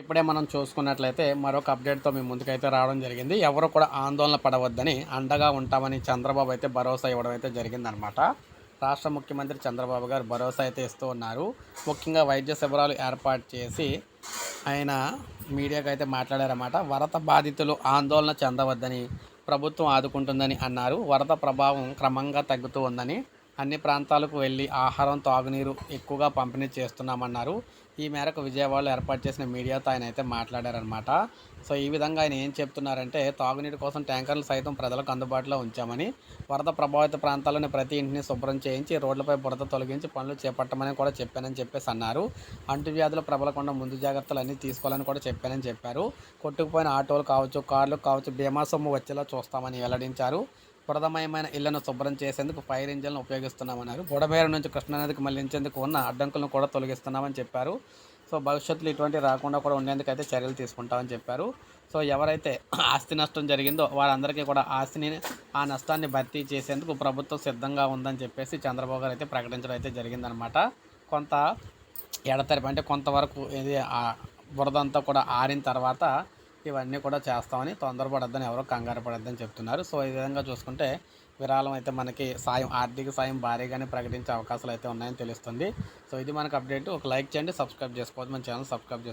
ఇప్పుడే మనం చూసుకున్నట్లయితే మరొక అప్డేట్తో మీ ముందుకైతే రావడం జరిగింది. ఎవరు కూడా ఆందోళన పడవద్దని అండగా ఉంటామని చంద్రబాబు అయితే భరోసా ఇవ్వడం అయితే జరిగిందనమాట రాష్ట్ర ముఖ్యమంత్రి చంద్రబాబు గారు భరోసా అయితే ఇస్తూ ఉన్నారు. ముఖ్యంగా వైద్య శిబిరాలు ఏర్పాటు చేసి ఆయన మీడియాకు అయితే మాట్లాడారన్నమాట. వరద బాధితులు ఆందోళన చెందవద్దని ప్రభుత్వం ఆదుకుంటుందని అన్నారు. వరద ప్రభావం క్రమంగా తగ్గుతూ ఉందని అన్ని ప్రాంతాలకు వెళ్ళి ఆహారం తాగునీరు ఎక్కువగా పంపిణీ చేస్తున్నామన్నారు. ఈ మేరకు విజయవాడలో ఏర్పాటు చేసిన మీడియాతో ఆయన అయితే మాట్లాడారనమాట సో ఈ విధంగా ఆయన ఏం చెప్తున్నారంటే తాగునీటి కోసం ట్యాంకర్లు సైతం ప్రజలకు అందుబాటులో ఉంచామని వరద ప్రభావిత ప్రాంతాల్లోని ప్రతి ఇంటిని శుభ్రం చేయించి రోడ్లపై బురద తొలగించి పనులు చేపట్టమని కూడా చెప్పానని చెప్పేసి అన్నారు. అంటువ్యాధులు ప్రబలకుండా ముందు జాగ్రత్తలు అన్నీ తీసుకోవాలని కూడా చెప్పానని చెప్పారు. కొట్టుకుపోయిన ఆటోలు కావచ్చు కార్లు కావచ్చు బీమా సొమ్ము వచ్చేలా చూస్తామని వెల్లడించారు. ప్రదమయమైన ఇళ్ళను శుభ్రం చేసేందుకు ఫైర్ ఇంజిన్లను ఉపయోగిస్తున్నామన్నారు. బుడబేర నుంచి కృష్ణానదికి మళ్ళించేందుకు ఉన్న అడ్డంకులను కూడా తొలగిస్తున్నామని చెప్పారు. సో భవిష్యత్తులో ఇటువంటి రాకుండా కూడా ఉండేందుకు అయితే చర్యలు తీసుకుంటామని చెప్పారు. సో ఎవరైతే ఆస్తి నష్టం జరిగిందో వారందరికీ కూడా ఆస్తిని ఆ నష్టాన్ని భర్తీ చేసేందుకు ప్రభుత్వం సిద్ధంగా ఉందని చెప్పేసి చంద్రబాబు గారు అయితే ప్రకటించడం అయితే జరిగిందనమాట కొంత ఎడతెరిపి అంటే కొంతవరకు ఇది ఆ కూడా ఆరిన తర్వాత ఇవన్నీ కూడా చేస్తామని తొందరపడద్దని ఎవరో కంగారు పడద్దని చెప్తున్నారు. సో ఈ విధంగా చూసుకుంటే విరాళం అయితే మనకి సాయం ఆర్థిక సాయం భారీగానే ప్రకటించే అవకాశాలు అయితే ఉన్నాయని తెలుస్తుంది. సో ఇది మనకు అప్డేట్. ఒక లైక్ చేయండి సబ్స్క్రైబ్ చేసుకోవద్దు. మన ఛానల్ సబ్స్క్రైబ్